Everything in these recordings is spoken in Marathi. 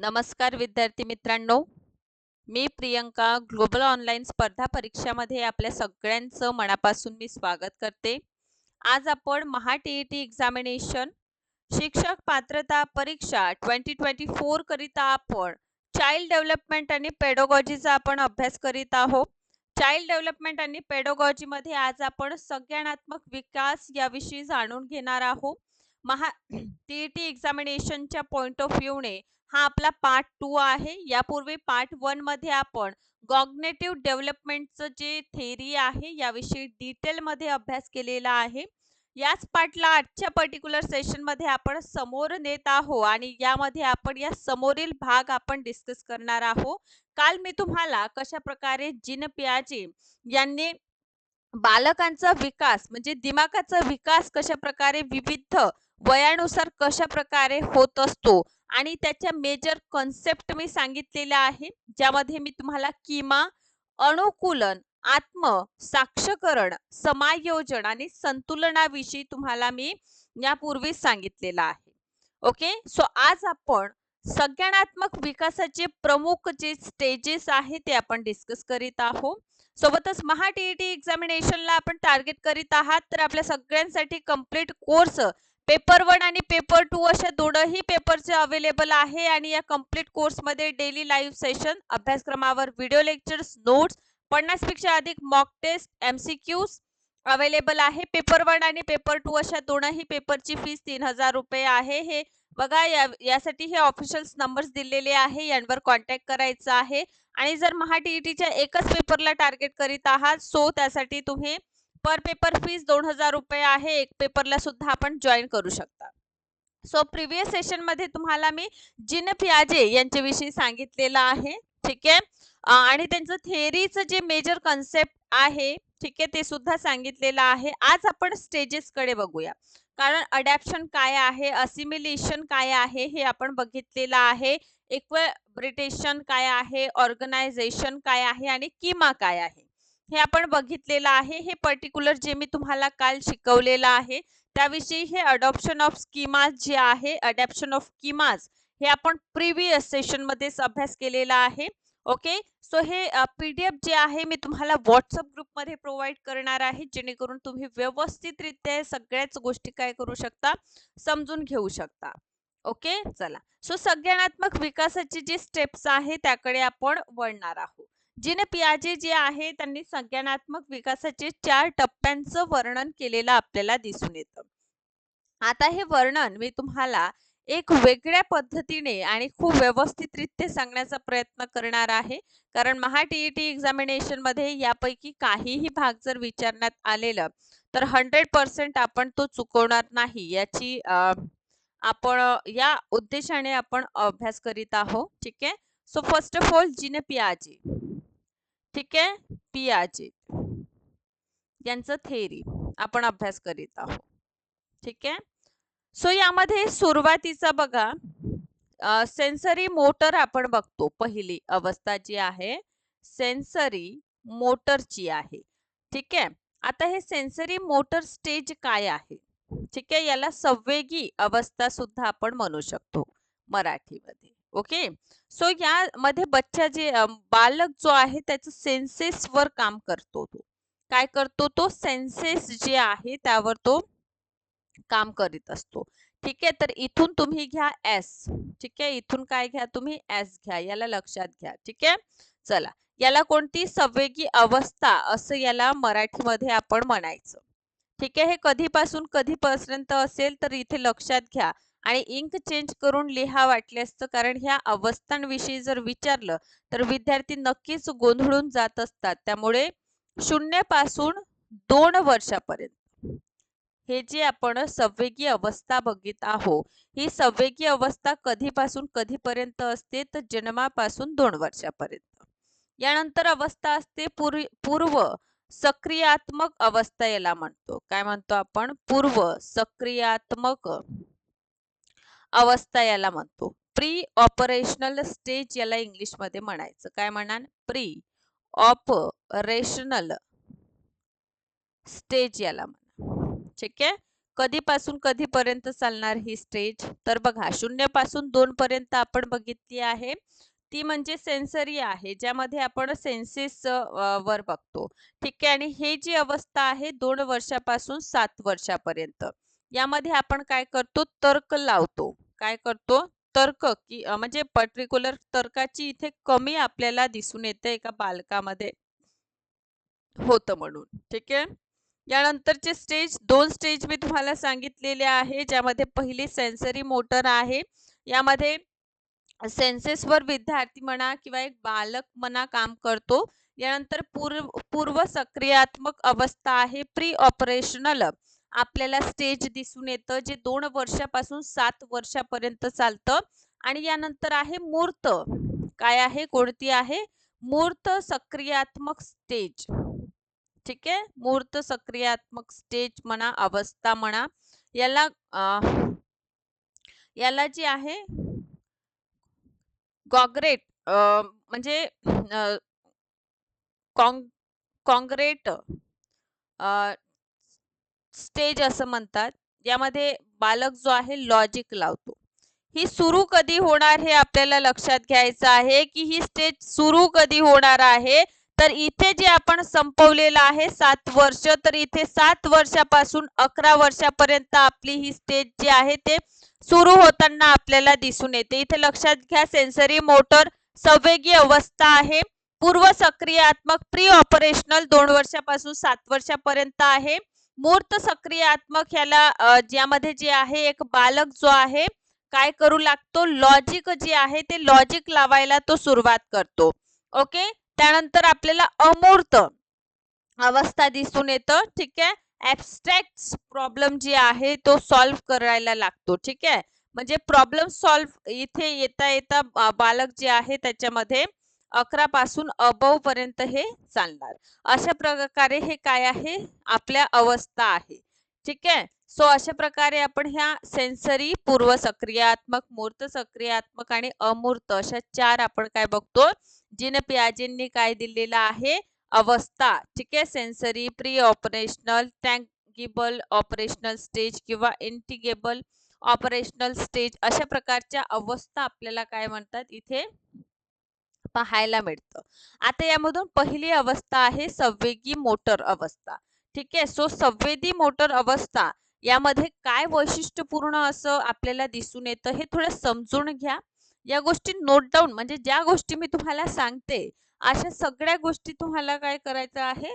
नमस्कार विद्यार्थी मित्रांनो. मी प्रियंका ग्लोबल ऑनलाईन स्पर्धा परीक्षामध्ये आपल्या सगळ्यांचं मनापासून मी स्वागत करते. आज आपण Maha T E T examination शिक्षक पात्रता परीक्षा ट्वेंटी ट्वेंटी फोर करिता आपण चाइल्ड डेव्हलपमेंट आणि पेडोगॉजीचा आपण अभ्यास करीत आहोत. चाइल्ड डेव्हलपमेंट आणि पेडोगॉजीमध्ये आज आपण संज्ञानात्मक विकास याविषयी जाणून घेणार आहोत. महा टी ई टी एक्झामिनेशनच्या पॉइंट ऑफ व्ह्यूने हा आपला पार्ट टू आहे. यापूर्वी पार्ट वनमध्ये आपण कॉग्नेटिव्ह डेव्हलपमेंटचं जे थेरी आहे याविषयी डिटेलमध्ये अभ्यास केलेला आहे. याच पार्टला आजच्या पर्टिक्युलर सेशनमध्ये आपण समोर नेत आहोत आणि यामध्ये आपण या समोरील भाग आपण डिस्कस करणार आहोत. काल मी तुम्हाला कशा प्रकारे जिन पियाजे यांनी बालकांचा विकास म्हणजे दिमागाचा विकास कशा प्रकारे विविध वयानुसार कशा प्रकारे होत असतो? आणि त्याच्या मेजर कॉन्सेप्ट मी सांगितलेल्या आहे ज्यामध्ये मी तुम्हाला किमा अनुकूलन आत्म साक्षकरण समायोजन आणि संतुलनाविषयी तुम्हाला मी यापूर्वी सांगितलेलं आहे. ओके सो आज आपण संज्ञानात्मक विकासाचे प्रमुख जे स्टेजेस आहे ते आपण डिस्कस करीत आहोत. सोबतच महा टी ई टी एक्झामिनेशनला आपण टार्गेट करीत आहात. तर आपल्या सगळ्यांसाठी कंप्लीट कोर्स पेपर वन आणि पेपर टू अशा दोनही पेपरचे अवेलेबल आहे आणि या कंप्लीट कोर्समध्ये डेली लाईव्ह सेशन अभ्यासक्रमावर व्हिडिओ लेक्चर्स नोट्स पन्नासपेक्षा अधिक mock test M C Qs available आहे. पेपर वन आणि पेपर टू अशा दोनही पेपरची फीस तीन हजार रुपये आहे. हे बघा या यासाठी हे ऑफिशियल नंबर्स दिलेले आहे. यांवर कॉन्टॅक्ट करायचा आहे. आणि जर महा टी ई टीच्या एकच पेपरला टार्गेट करीत आहात सो त्यासाठी तुम्ही पर पेपर फीस दोन हजार रुपये आहे. एक पेपरला सुद्धा आपण जॉईन करू शकता. सो प्रिव्हियस सेशनमध्ये तुम्हाला मी जिन पियाजे यांच्याविषयी सांगितलेलं आहे. ठीक आहे? आणि त्यांचं थेअरीचं जे मेजर कन्सेप्ट आहे ठीक आहे ते सुद्धा सांगितलेलं आहे. आज आपण स्टेजेसकडे बघूया. कारण अडॅप्शन काय आहे असिमिलेशन काय आहे हे आपण बघितलेलं आहे. इक्वेब्रिटेशन काय आहे ऑर्गनायझेशन काय आहे आणि किमा काय आहे. हे आपण बघितलेलं आहे. हे पर्टिक्युलर जे मी तुम्हाला काल शिकवलेलं आहे त्याविषयी हे अडॉप्शन ऑफ स्कीमाज जे आहे अडॅप्शन ऑफ किमाज हे आपण प्रिव्हियस सेशनमध्येच अभ्यास केलेला आहे. ओके सो हे पीडीएफ जे आहे मी तुम्हाला व्हॉट्सअप ग्रुपमध्ये प्रोव्हाइड करणार आहे जेणेकरून तुम्ही व्यवस्थितरित्या सगळ्याच गोष्टी काय करू शकता समजून घेऊ शकता. ओके चला. सो संज्ञानात्मक विकासाचे जे स्टेप्स आहे त्याकडे आपण वळणार आहोत. जिने पियाजे जे आहे त्यांनी संज्ञानात्मक विकासाचे चार टप्प्यांचं वर्णन केलेलं आपल्याला दिसून येतं. आता हे वर्णन मी तुम्हाला एक वेगळ्या पद्धतीने आणि खूप व्यवस्थितरित्या सांगण्याचा प्रयत्न करणार आहे. कारण महा टी ई टी एक्झामिनेशनमध्ये यापैकी काहीही भाग जर विचारण्यात आलेलं तर हंड्रेड पर्सेंट आपण तो चुकवणार नाही याची आपण या उद्देशाने आपण अभ्यास करीत आहोत. ठीक आहे? So first of all Jean Piazzi. ठीक आहे? पियाजे. यांचं थेरी आपण अभ्यास करीत आहोत. ठीक आहे? सो यामध्ये सुरुवातीचा बघा. सेन्सरी मोटर आपण बघतो. पहिली अवस्था जी आहे सेन्सरी मोटरची आहे. ठीक आहे? आता हे सेन्सरी मोटर स्टेज काय आहे? ठीक आहे? याला संवेगी अवस्था सुद्धा आपण म्हणू शकतो मराठीमध्ये. ओके? सो यामध्ये बच्चा जे बालक जो आहे त्याचं सेन्सेसवर काम करतो तो. काय करतो तो? सेन्सेस जे आहे त्यावर तो काम करीत असतो. ठीक आहे? तर इथून तुम्ही घ्या एस ठीक आहे? इथून काय घ्या तुम्ही? एस घ्या. याला लक्षात घ्या. ठीक आहे? चला. याला कोणती संवेगी अवस्था असं याला मराठीमध्ये आपण म्हणायचं. ठीक आहे? हे कधीपासून कधीपर्यंत असेल तर इथे लक्षात घ्या. आणि इंक चेंज करून लिहा वाटले असतं. कारण ह्या अवस्थांविषयी जर विचारलं तर विद्यार्थी नक्कीच गोंधळून जात असतात. त्यामुळे शून्यपासून दोन वर्षापर्यंत. हे जे आपण संवेगी अवस्था बघित आहोत ही संवेगी अवस्था कधीपासून कधीपर्यंत असते? तर जन्मापासून दोन वर्षापर्यंत. यानंतर अवस्था असते पूर्व पूर्व सक्रियात्मक अवस्था याला म्हणतो. काय म्हणतो आपण? पूर्व सक्रियात्मक अवस्था याला म्हणतो. प्री ऑपरेशनल स्टेज याला इंग्लिशमध्ये म्हणायचं. काय म्हणाल? प्री ऑपरेशनल स्टेज याला म्हणा. ठीक आहे? कधीपासून कधीपर्यंत चालणार ही स्टेज? तर बघा शून्यपासून दोन पर्यंत आपण बघितली आहे. ती म्हणजे सेन्सरी आहे ज्यामध्ये आपण सेन्सेस वर बघतो. ठीक आहे? आणि हे जी अवस्था आहे दोन वर्षापासून सात वर्षापर्यंत. यामध्ये आपण काय करतो? तर्क लावतो. काय करतो? तर्क की म्हणजे पर्टिक्युलर तर्काची इथे कमी आपल्याला दिसून येते एका बालकामध्ये. होतं म्हणून. ठीक आहे? यानंतरचे स्टेज दोन स्टेज मी तुम्हाला सांगितलेले आहे ज्यामध्ये पहिली सेन्सरी मोटर आहे. यामध्ये सेन्सेसवर विद्यार्थी म्हणा किंवा एक बालक म्हणा काम करतो. यानंतर पूर्व पूर्व सक्रियात्मक अवस्था आहे प्री ऑपरेशनल आपल्याला स्टेज दिसून येतं जे दोन वर्षापासून सात वर्षापर्यंत चालतं. आणि यानंतर आहे मूर्त काय आहे? कोणती आहे? मूर्त सक्रियात्मक स्टेज. ठीक आहे? मूर्त सक्रियात्मक स्टेज म्हणा अवस्था म्हणा याला आ, याला जी आहे गॉग्रेट म्हणजे कॉंग कॉंग्रेट स्टेज असं म्हणतात. यामध्ये बालक जो आहे लॉजिक लावतो. ही सुरू कधी होणार हे आपल्याला लक्षात घ्यायचं आहे की ही स्टेज सुरू कधी होणार आहे? तर इथे जे आपण संपवलेलं आहे सात वर्ष तर इथे सात वर्षापासून अकरा वर्षापर्यंत आपली ही स्टेज जी आहे ते सुरू होताना आपल्याला दिसून येते. इथे लक्षात घ्या सेन्सरी मोटर संवेगी अवस्था आहे. पूर्व सक्रियात्मक प्री ऑपरेशनल दोन वर्षापासून सात वर्षापर्यंत आहे. मूर्त सक्रियात्मक ह्याला ज्यामध्ये जे आहे एक बालक जो आहे काय करू लागतो? लॉजिक जे आहे ते लॉजिक लावायला तो सुरुवात करतो. ओके त्यानंतर आपल्याला अमूर्त अवस्था दिसून येतं ठीक आहे? ऍबस्ट्रॅक्ट प्रॉब्लेम जे आहे तो सॉल्व्ह करायला लागतो ठीक आहे? म्हणजे प्रॉब्लेम सॉल्व्ह इथे येता येता बालक जे आहे त्याच्यामध्ये अकरा पासून अबव पर्यंत हे चालणार. अशा प्रकारे हे काय आहे? आपल्या अवस्था आहे. ठीक आहे? सो अशा प्रकारे आपण ह्या सेन्सरी पूर्व सक्रियात्मक मूर्त सक्रियात्मक आणि अमूर्त अशा चार आपण काय बघतो? जिन पियाजींनी काय दिलेलं आहे? अवस्था. ठीक आहे? Sensory pre operational tangible operational stage किंवा इंटिगेबल ऑपरेशनल स्टेज अशा प्रकारच्या अवस्था आपल्याला काय म्हणतात? इथे पाहायला मिळतं. आता यामधून पहिली अवस्था आहे संवेगी मोटर अवस्था. ठीक आहे? सो संवेदी मोटर अवस्था यामध्ये काय वैशिष्ट्यपूर्ण असं आपल्याला दिसून येतं हे थोडं समजून घ्या. या गोष्टी नोट डाऊन म्हणजे ज्या गोष्टी मी तुम्हाला सांगते अशा सगळ्या गोष्टी तुम्हाला काय करायचं आहे?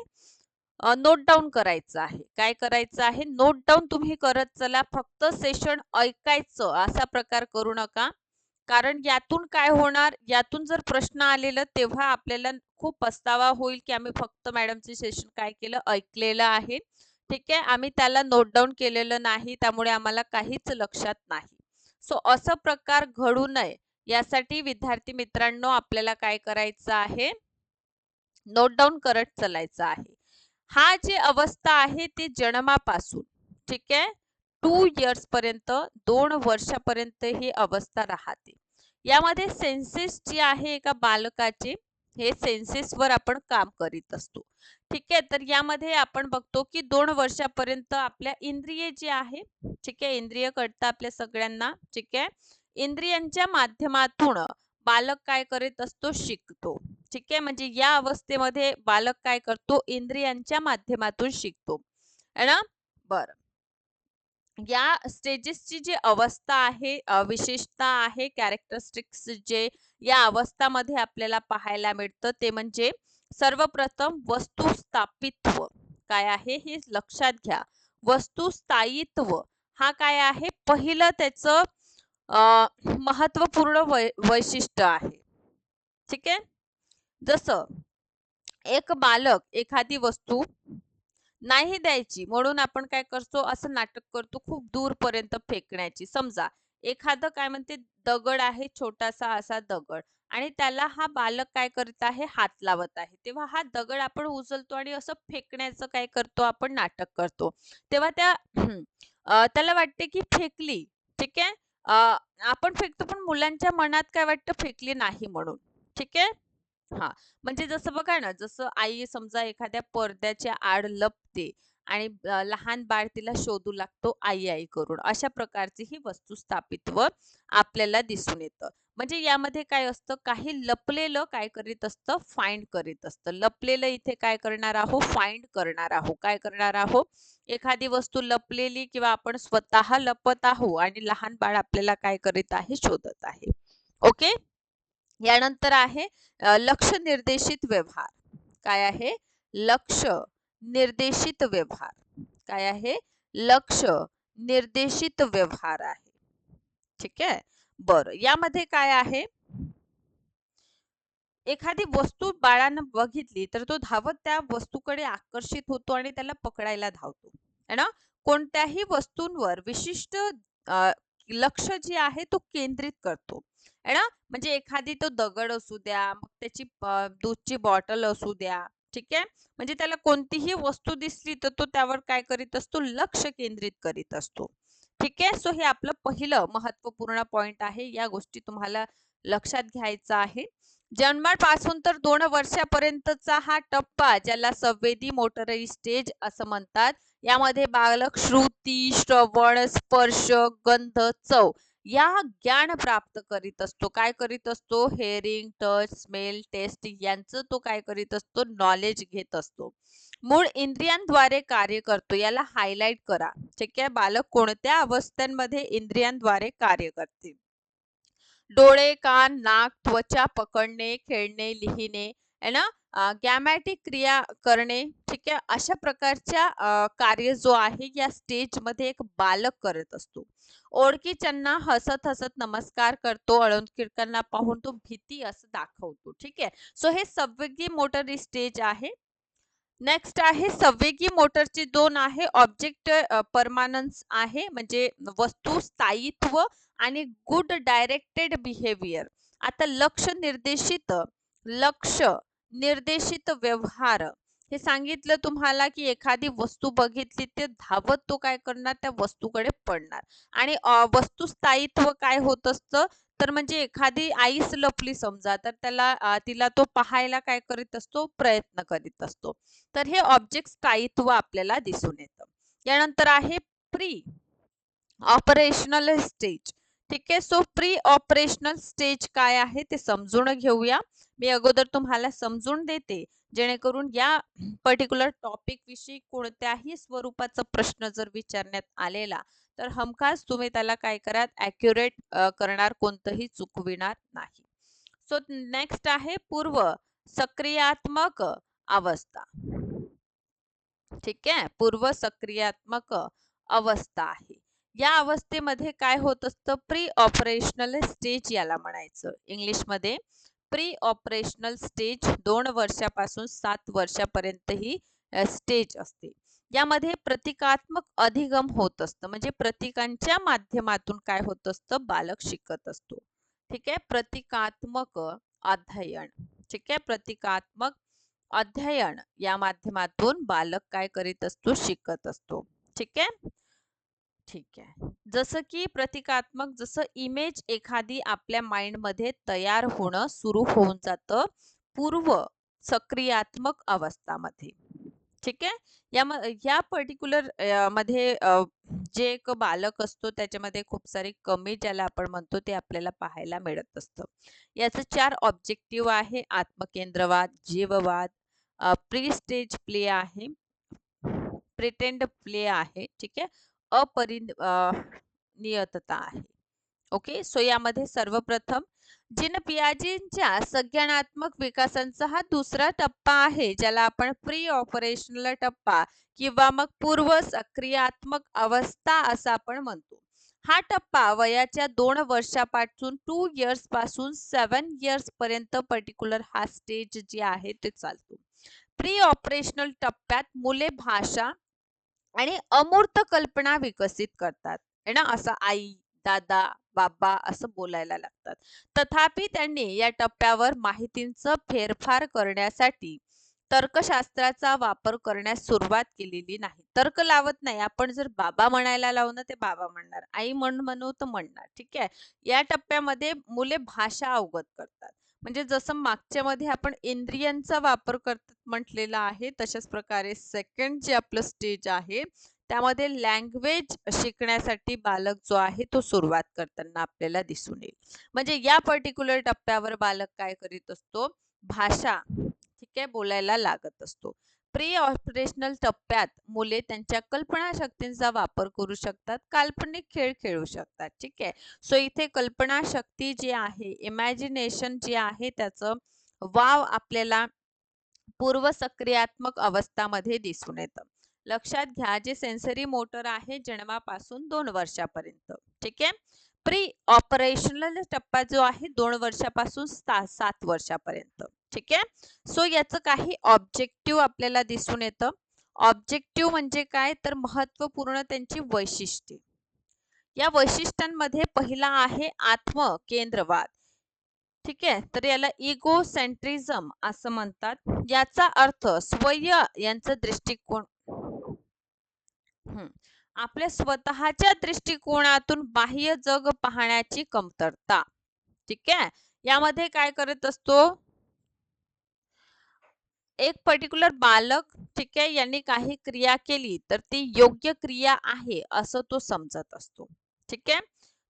नोट डाऊन करायचं आहे. काय करायचं आहे? नोट डाऊन तुम्ही करत चला. फक्त सेशन ऐकायचं. असा प्रकार करू नका. कारण यातून काय होणार? यातून जर प्रश्न आलेला तेव्हा आपल्याला खूप पस्तावा होईल की आम्ही फक्त मॅडमचे सेशन काय केलं ऐकलेलं आहे. ठीक आहे? आम्ही त्याला नोट डाऊन केलेलं नाही त्यामुळे आम्हाला काहीच लक्षात नाही. सो असं प्रकार घडू नये. यासाठी विद्यार्थी मित्रांनो आपल्याला काय करायचं आहे? नोट डाऊन करत चालायचं आहे. हा जी अवस्था आहे ती जन्मापासून. ठीक आहे? टू इयर्स पर्यंत दोन वर्षापर्यंत ही अवस्था राहते. यामध्ये सेन्सेस जी आहे एका बालकाचे हे सेन्सेस वर आपण काम करीत असतो. ठीक आहे? तर यामध्ये आपण बघतो की दोन वर्षापर्यंत आपल्या इंद्रिय जी आहे ठीक आहे? इंद्रिय कळतं आपल्या सगळ्यांना ठीक आहे? इंद्रियांच्या माध्यमातून बालक काय करीत असतो? शिकतो. ठीक आहे? म्हणजे या अवस्थेमध्ये बालक काय करतो? इंद्रियांच्या माध्यमातून शिकतो. है ना? बरं. या स्टेजेसची जी अवस्था आहे विशेषता आहे कॅरेक्टरिस्टिक्स जे या अवस्थामध्ये आपल्याला पाहायला मिळतं ते म्हणजे सर्वप्रथम वस्तुस्थापित्व काय आहे हे लक्षात घ्या. वस्तुस्थायित्व हा काय आहे? पहिलं त्याचं अं महत्त्वपूर्ण वै वैशिष्ट्य आहे. ठीक आहे? जसं एक बालक एखादी वस्तू नाही द्यायची. म्हणून आपण काय करतो असं नाटक करतो खूप दूरपर्यंत फेकण्याची. समजा एखादं काय म्हणते दगड आहे छोटासा असा दगड आणि त्याला हा बालक काय करत आहे हात लावत आहे. तेव्हा हा दगड आपण उचलतो आणि असं फेकण्याचं काय करतो आपण नाटक करतो. तेव्हा त्या त्याला वाटते की फेकली ठीक आहे? आपण फेकतो पण मुलांच्या मनात काय वाटतं फेकली नाही म्हणून. ठीक आहे? हा. म्हणजे जसं बघा ना जसं आई समजा एखाद्या पडद्याच्या आड लपते आणि अ, लहान बाळ तिला शोधू लागतो आई आई करून अशा प्रकारची ही वस्तुस्थापित्व आपल्याला दिसून येतं. म्हणजे यामध्ये काय असतं काही लपलेलं काय करीत असतं फाइंड करीत असतं. लपलेलं इथे काय करणार आहोत फाइंड करणार आहोत काय करणार आहोत एखादी वस्तू लपलेली किंवा आपण स्वतः लपत आहोत आणि लहान बाळ आपल्याला काय करीत आहे? शोधत आहे. ओके? यानंतर आहे लक्ष निर्देशित व्यवहार. काय आहे? लक्ष निर्देशित व्यवहार. काय आहे? लक्ष निर्देशित व्यवहार आहे. ठीक आहे? बर यामध्ये काय आहे? एखादी वस्तू बाळानं बघितली तर तो धावत त्या वस्तूकडे आकर्षित होतो आणि त्याला पकडायला धावतो. है ना? कोणत्याही वस्तूंवर विशिष्ट लक्ष जे आहे तो केंद्रित करतो. आहे ना? म्हणजे एखादी तो दगड असू द्या मग त्याची दूधची बॉटल असू द्या ठीक आहे? म्हणजे त्याला कोणतीही वस्तू दिसली तर तो त्यावर काय करीत असतो? लक्ष केंद्रित करीत असतो. ठीक आहे? सो हे आपलं पहिलं महत्त्वपूर्ण पॉइंट आहे. या गोष्टी तुम्हाला लक्षात घ्यायचा आहे. जन्मापासून तर दोन वर्षापर्यंतचा हा टप्पा ज्याला संवेदी मोटर स्टेज असं म्हणतात. यामध्ये बालक श्रुती श्रवण स्पर्श गंध चव या ज्ञान प्राप्त करीत असतो. काय करीत असतो? हेअरिंग टच स्मेल टेस्ट यांचं तो काय करीत असतो? नॉलेज घेत असतो. मूळ इंद्रियांद्वारे कार्य करतो. याला हायलाइट करा. ठीक आहे? बालक कोणत्या अवस्थांमध्ये इंद्रियांद्वारे कार्य करते? डोळे कान नाक त्वचा पकडणे खेळणे लिहिणे है ना? गॅमॅटिक क्रिया करणे ठीक आहे? अशा प्रकारच्या कार्य जो आहे या स्टेजमध्ये एक बालक करत असतो. ओळखीच्यांना हसत हसत नमस्कार करतो अळंकिरकांना पाहून तो भीती असं दाखवतो ठीक आहे? सो हे संवेगी मोटर स्टेज आहे. नेक्स्ट आहे संवेगी मोटरची दोन आहे ऑब्जेक्ट परमानन्स आहे म्हणजे वस्तू स्थायित्व आणि गुड डायरेक्टेड बिहेवियर आता लक्ष निर्देशित लक्ष निर्देशित व्यवहार. हे सांगितलं तुम्हाला की एखादी वस्तू बघितली ते धावत तो काय करणार? त्या वस्तूकडे पडणार. आणि वस्तू स्थायित्व काय होत असतं? तर म्हणजे एखादी आईस लपली समजा तर त्याला तिला तो पाहायला काय करीत असतो? प्रयत्न करीत असतो. तर हे ऑब्जेक्ट स्थायित्व आपल्याला दिसून येतं. यानंतर आहे प्री ऑपरेशनल स्टेज. ठीक आहे? सो प्री ऑपरेशनल स्टेज काय आहे ते समजून घेऊया. मी अगोदर तुम्हाला समजून देते जेणेकरून या पर्टिक्युलर टॉपिक विषयी कोणत्याही स्वरूपाचा प्रश्न जर विचारण्यात आलेला तर हमखास तुम्ही त्याला काय करा ॲक्युरेट करणार कोणतंही चुकविणार नाही. सो नेक्स्ट आहे पूर्व सक्रियात्मक अवस्था. ठीक आहे? पूर्व सक्रियात्मक अवस्था आहे. या अवस्थेमध्ये काय होत असतं? प्री ऑपरेशनल स्टेज याला म्हणायचं. इंग्लिशमध्ये प्री ऑपरेशनल स्टेज दोन वर्षापासून सात वर्षापर्यंत ही स्टेज असते. यामध्ये प्रतिकात्मक अधिगम होत असतं. म्हणजे प्रतिकांच्या माध्यमातून काय होत असतं? बालक शिकत असतो. ठीक आहे? प्रतिकात्मक अध्ययन. ठीक आहे? प्रतिकात्मक अध्ययन या माध्यमातून बालक काय करीत असतो? शिकत असतो. ठीक आहे? ठीक आहे. जसं की प्रतिकात्मक जसं इमेज एखादी आपल्या माइंडमध्ये तयार होणं सुरू होऊन जातं पूर्व सक्रियात्मक अवस्थामध्ये. ठीक आहे? या या पर्टिक्युलरमध्ये जे एक बालक असतो त्याच्यामध्ये खूप सारी कमी ज्याला आपण म्हणतो ते आपल्याला पाहायला मिळत असतं. याचं चार ऑब्जेक्टिव्ह आहे. आत्मकेंद्रवाद जीववाद प्री स्टेज प्ले आहे. प्रिटेंड प्ले आहे. ठीक आहे? अपरिनियतता आहे. ओके? सो यामध्ये सर्वप्रथम जिन पियाजींच्या संज्ञानात्मक विकासांचा हा दुसरा टप्पा आहे ज्याला आपण प्री ऑपरेशनल टप्पा किंवा मग पूर्व सक्रियात्मक अवस्था असं आपण म्हणतो. हा टप्पा वयाच्या दोन वर्षापासून टू इयर्सपासून सेवन इयर्स पर्यंत पर्टिक्युलर हा स्टेज जे आहे ते चालतो. प्री ऑपरेशनल टप्प्यात मुले भाषा आणि अमूर्त कल्पना विकसित करतात. है ना? असं आई दादा बाबा असं बोलायला लागतात. तथापि त्यांनी या टप्प्यावर माहितींचं फेरफार करण्यासाठी तर्कशास्त्राचा वापर करण्यास सुरुवात केलेली नाही. तर्क लावत नाही. आपण जर बाबा म्हणायला लावणं ते बाबा म्हणणार. आई म्हण म्हणू तर म्हणणार. ठीक आहे? या टप्प्यामध्ये मुले भाषा अवगत करतात. म्हणजे जसं मागच्या मध्ये आपण इंद्रियांचा वापर करत म्हटलेला आहे तशाच प्रकारे सेकंड जे आपलं स्टेज आहे त्यामध्ये लँग्वेज शिकण्यासाठी बालक जो आहे तो सुरुवात करताना आपल्याला दिसून येईल. म्हणजे या पर्टिक्युलर टप्प्यावर बालक काय करीत असतो? भाषा ठीक आहे बोलायला लागत असतो. प्री ऑपरेशनल टप्प्यात मुले त्यांच्या कल्पनाशक्तींचा वापर करू शकतात काल्पनिक खेळ खेळू शकतात ठीक आहे? सो इथे कल्पनाशक्ती जी आहे इमॅजिनेशन जे आहे त्याचं वाव आपल्याला पूर्व सक्रियात्मक अवस्थामध्ये दिसून येतं. लक्षात घ्या जे सेन्सरी मोटर आहे जन्मापासून दोन वर्षापर्यंत ठीक आहे? प्री ऑपरेशनल टप्पा जो आहे दोन वर्षापासून सात वर्षापर्यंत. ठीक आहे? सो याचं काही ऑब्जेक्टिव्ह आपल्याला दिसून येतं. ऑब्जेक्टिव्ह म्हणजे काय? तर महत्त्वपूर्ण त्यांची वैशिष्ट्ये. या वैशिष्ट्यांमध्ये पहिला आहे आत्म केंद्रवाद ठीक आहे? तर याला इगो सेंट्रिझम असं म्हणतात. याचा अर्थ स्वय यांचा दृष्टिकोन आपल्या स्वतःच्या दृष्टिकोनातून बाह्य जग पाहण्याची कमतरता. ठीक आहे? यामध्ये काय करत असतो? एक पर्टिक्युलर बालक ठीक आहे यांनी काही क्रिया केली तर ती योग्य क्रिया आहे असं तो समजत असतो. ठीक आहे?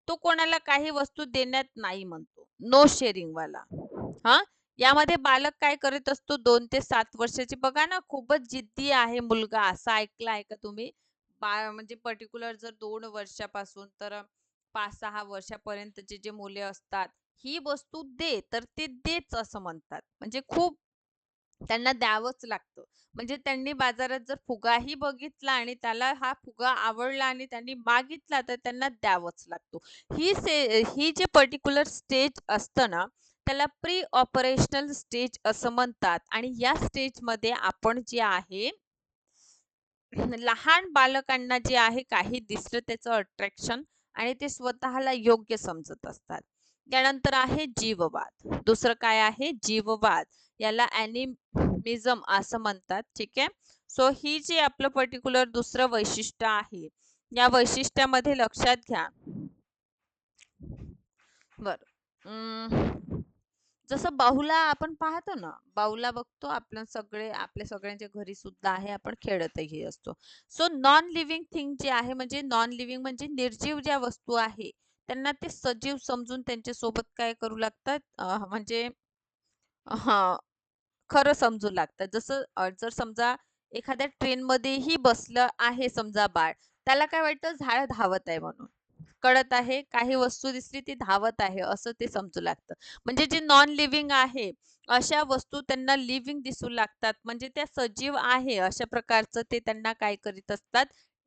तो कोणाला काही वस्तू देण्यात नाही म्हणतो. नो शेअरिंग वाला. हा? यामध्ये बालक काय करत असतो? दोन ते सात वर्षाची. बघा ना खूपच जिद्दी आहे मुलगा. असा ऐकला आहे का तुम्ही? बा म्हणजे पर्टिक्युलर जर दोन वर्षापासून तर पाच सहा वर्षापर्यंतचे जे मुले असतात ही वस्तू दे तर ते देच असं म्हणतात. म्हणजे खूप त्यांना द्यावंच लागतं. म्हणजे त्यांनी बाजारात जर फुगाही बघितला आणि त्याला हा फुगा आवडला आणि त्यांनी मागितला तर त्यांना द्यावंच लागतो. ही से ही जे पर्टिक्युलर स्टेज असतं ना त्याला प्री ऑपरेशनल स्टेज असं म्हणतात. आणि या स्टेजमध्ये आपण जे आहे लहान बालकांना जे आहे काही दिसलं त्याचं अट्रॅक्शन आणि ते स्वतःला योग्य समजत असतात. त्यानंतर आहे जीववाद. दुसरं काय आहे? जीववाद. याला अॅनिमिझम असं म्हणतात. ठीक आहे? सो ही जी आपलं पर्टिक्युलर दुसरं वैशिष्ट्य आहे या वैशिष्ट्यामध्ये लक्षात घ्या. बर. जसं बाहुला आपण पाहतो ना बाहुला बघतो आपण सगळे आपल्या सगळ्यांच्या घरी सुद्धा आहे आपण खेळतही असतो. सो नॉन लिव्हिंग थिंग जे आहे म्हणजे नॉन लिव्हिंग म्हणजे निर्जीव ज्या वस्तू आहे त्यांना ते सजीव समजून त्यांच्यासोबत काय करू लागतात? म्हणजे हा खरं समजू लागतात. जसं जर समजा एखाद्या ट्रेन मध्येही बसलं आहे समजा बाळ त्याला काय वाटतं? झाड धावत आहे म्हणून. कळत आहे काही वस्तू दिसली ती धावत आहे असं ते समजू लागतं. म्हणजे जे नॉन लिव्हिंग आहे अशा वस्तू त्यांना लिव्हिंग दिसू लागतात. म्हणजे त्या सजीव आहे अशा प्रकारचं ते त्यांना काय करीत असतात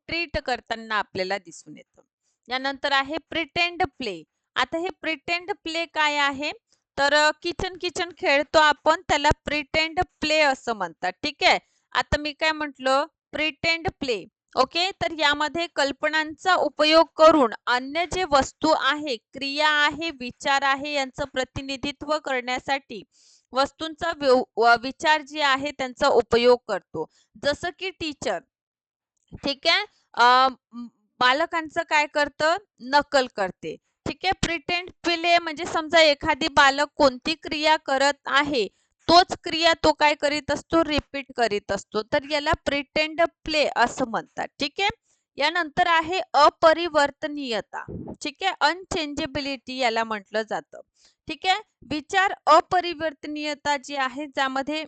ट्रीट करताना आपल्याला दिसून येतं. यानंतर आहे प्रिटेंड प्ले आता हे प्रिटेंड प्ले काय आहे? तर किचन किचन खेळतो आपण त्याला प्रिटेंड प्ले असं म्हणतात. ठीक आहे? आता मी काय म्हंटल? Pretend play okay? तर यामध्ये कल्पनांचा उपयोग करून अन्य जे वस्तू आहे क्रिया आहे विचार आहे यांचं प्रतिनिधित्व करण्यासाठी वस्तूंचा विचार जे आहे त्यांचा उपयोग करतो. जसं की टीचर ठीक आहे? बालकांचं काय करतं? नकल करते. ठीक आहे? प्रिटेंड प्ले म्हणजे समजा एखादी बालक कोणती क्रिया करत आहे तोच क्रिया तो काय करीत असतो? रिपीट करीत असतो. तर याला प्रिटेंड प्ले असं म्हणतात. ठीक आहे? यानंतर आहे अपरिवर्तनीयता. ठीक आहे? अनचेंजेबिलिटी याला म्हटलं जातं. ठीक आहे? विचार अपरिवर्तनीयता जी आहे ज्यामध्ये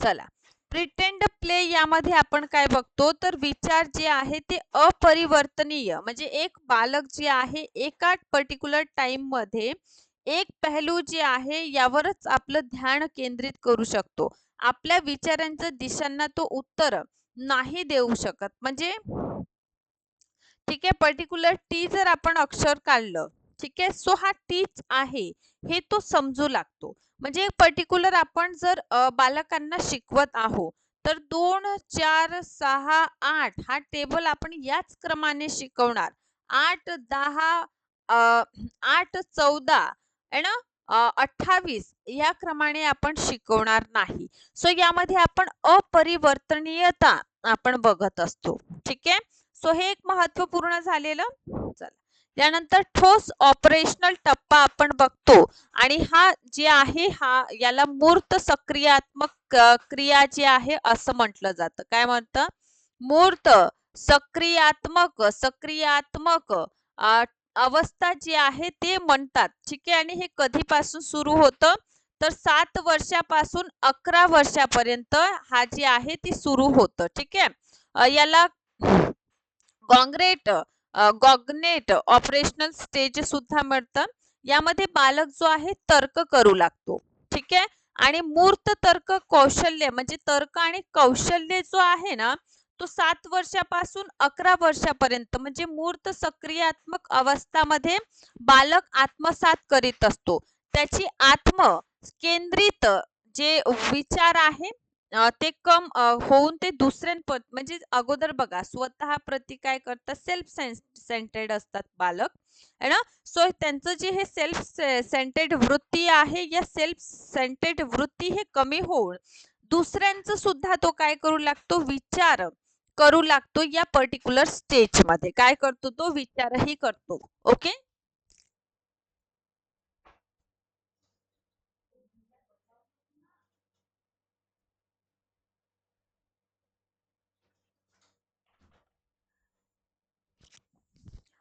चला. प्रिटेंड प्ले यामध्ये आपण काय बघतो तर विचार जे आहे ते अपरिवर्तनीय. म्हणजे एक बालक जे आहे एका पर्टिक्युलर टाइममध्ये एक पहलू जे आहे यावरच आपलं ध्यान केंद्रित करू शकतो. आपल्या विचारांच्या दिशांना तो उत्तर नाही देऊ शकत. म्हणजे ठीक आहे पर्टिक्युलर टी जर आपण अक्षर काढलं ठीक आहे सो हा टीच आहे हे तो समजू लागतो. म्हणजे पर्टिक्युलर आपण जर बालकांना शिकवत आहोत तर दोन चार सहा आठ हा टेबल आपण याच क्रमाने शिकवणार. आठ दहा आठ चौदा आहे ना? अठ्ठावीस या क्रमाने आपण शिकवणार नाही. सो यामध्ये आपण अपरिवर्तनीयता आपण बघत असतो. ठीक आहे? सो हे एक महत्त्वपूर्ण झालेलं. चला. त्यानंतर ठोस ऑपरेशनल टप्पा आपण बघतो. आणि हा जे आहे हा याला मूर्त सक्रियात्मक क्रिया जी आहे असं म्हटलं जातं. काय म्हणतं? मूर्त सक्रियात्मक सक्रियात्मक अवस्था जी आहे ते म्हणतात. ठीक आहे? आणि हे कधीपासून सुरू होतं? तर सात वर्षापासून अकरा वर्षापर्यंत हा जी आहे ती सुरू होतं. ठीक आहे? याला कॉंग्रेट गॉग्नेट ऑपरेशनल स्टेज सुद्धा मिळतं. यामध्ये बालक जो आहे तर्क करू लागतो. ठीक आहे? आणि मूर्त तर्क कौशल्य म्हणजे तर्क आणि कौशल्य जो आहे ना तो सात वर्षापासून अकरा वर्षापर्यंत म्हणजे मूर्त सक्रियात्मक अवस्थामध्ये बालक आत्मसात करीत असतो. त्याची आत्म केंद्रित जे विचार आहे ते कम होऊन ते दुसऱ्यां म्हणजे अगोदर बघा स्वतः प्रती काय करतात? सेल्फ सेंटेड असतात बालक. है ना सो त्यांचं जे हे सेल्फ सेंटेड वृत्ती आहे या सेल्फ सेंटेड वृत्ती हे कमी होऊन दुसऱ्यांचं सुद्धा तो काय करू लागतो? विचार करू लागतो या पर्टिक्युलर स्टेजमध्ये काय करतो तो? विचारही करतो. Okay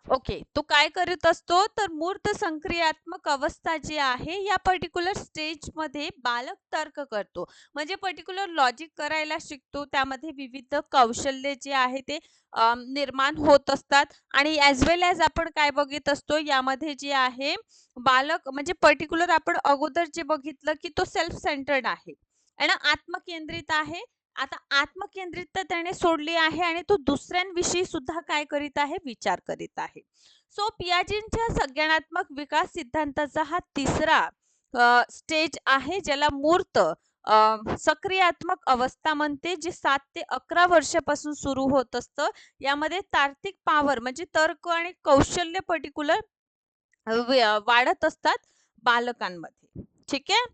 okay. तो काय करत असतो? तर मूर्त संक्रियात्मक अवस्था जी आहे या पर्टिक्युलर स्टेजमध्ये बालक तर्क करतो. म्हणजे पर्टिक्युलर लॉजिक करायला शिकतो. त्यामध्ये विविध कौशल्य जे आहे ते निर्माण होत असतात. आणि ॲज वेल ॲज आपण काय बघित असतो यामध्ये जे आहे बालक म्हणजे पर्टिक्युलर आपण अगोदर जे बघितलं की तो सेल्फ सेंटर्ड आहे. आणि आत्मकेंद्रित आहे. आता आत्मकेंद्रितता त्याने सोडली आहे आणि तो दुसऱ्यांविषयी सुद्धा काय करीत आहे? विचार करीत आहे. सो पियाजींच्या संज्ञानात्मक विकास सिद्धांताचा हा तिसरा स्टेज आहे ज्याला मूर्त सक्रियात्मक अवस्था म्हणते जे सात ते अकरा वर्षापासून सुरू होत असतं. यामध्ये तार्किक पावर म्हणजे तर्क आणि कौशल्य पर्टिक्युलर वाढत असतात बालकांमध्ये. ठीक आहे?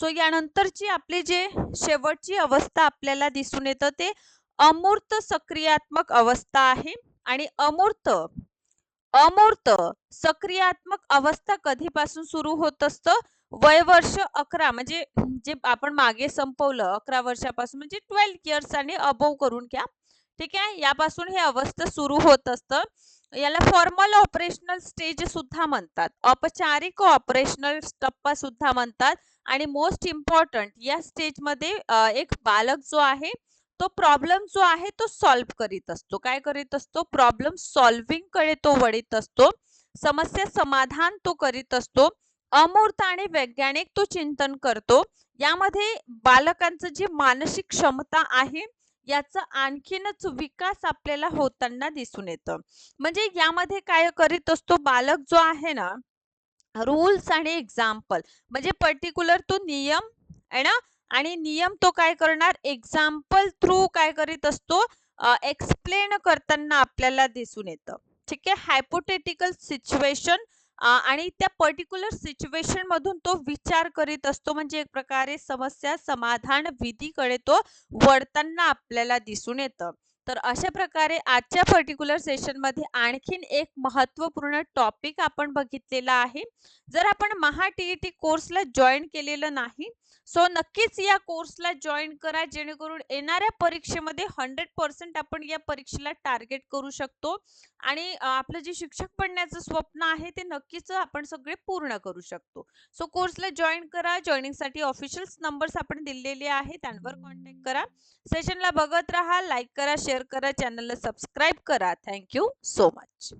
सो यानंतरची आपली जे शेवटची अवस्था आपल्याला दिसून येतं ते अमूर्त सक्रियात्मक अवस्था आहे. आणि अमूर्त अमूर्त सक्रियात्मक अवस्था कधीपासून सुरू होत असतं? वय वर्ष अकरा म्हणजे जे आपण मागे संपवलं अकरा वर्षापासून म्हणजे ट्वेल्व इयर्स आणि अबोव करून घ्या. ठीक आहे? यापासून हे अवस्था सुरू होत असतं. याला फॉर्मल ऑपरेशनल स्टेज सुद्धा म्हणतात. औपचारिक ऑपरेशनल टप्पा सुद्धा म्हणतात. आणि मोस्ट इम्पॉर्टंट या स्टेजमध्ये एक बालक जो आहे तो प्रॉब्लेम जो आहे तो सॉल्व्ह करीत असतो. काय करीत असतो? प्रॉब्लेम सॉल्व्हिंगकडे तो वळीत असतो. समस्या समाधान तो करीत असतो. अमूर्त आणि वैज्ञानिक तो चिंतन करतो. यामध्ये बालकांचं जी मानसिक क्षमता आहे याचा आणखीनच विकास आपल्याला होताना दिसून येतं. म्हणजे यामध्ये काय करीत असतो? बालक जो आहे ना रूल्स आणि एक्झाम्पल म्हणजे पर्टिक्युलर तो नियम आहे ना? आणि नियम तो काय करणार? एक्झाम्पल थ्रू काय करीत असतो? एक्सप्लेन करताना आपल्याला दिसून येतं. ठीक आहे? हायपोटेटिकल सिच्युएशन आणि त्या पर्टिक्युलर सिच्युएशन मधून तो विचार करीत असतो. म्हणजे एक प्रकारे समस्या समाधान विधीकडे तो वळताना आपल्याला दिसून येतं. तर अशा प्रकारे आजच्या पर्टिक्युलर सेशनमध्ये आणखीन एक महत्त्वपूर्ण टॉपिक आपण बघितलेला आहे. जर आपण महा टी ई टी कोर्सला जॉईन केलेलं नाही सो नक्कीच या कोर्सला जॉईन करा जेणेकरून येणाऱ्या परीक्षेमध्ये हंड्रेड पर्सेंट आपण या परीक्षेला टार्गेट करू शकतो. आणि आपलं जे शिक्षक बनण्याचं स्वप्न आहे ते नक्कीच आपण सगळे पूर्ण करू शकतो. सो कोर्सला जॉईन करा. जॉईनिंगसाठी ऑफिशियल नंबर्स आपण दिलेले आहेत त्यांवर कॉन्टॅक्ट करा. सेशनला बघत राहा लाईक करा शेअर करा चॅनलला सबस्क्राईब करा. Thank you so much.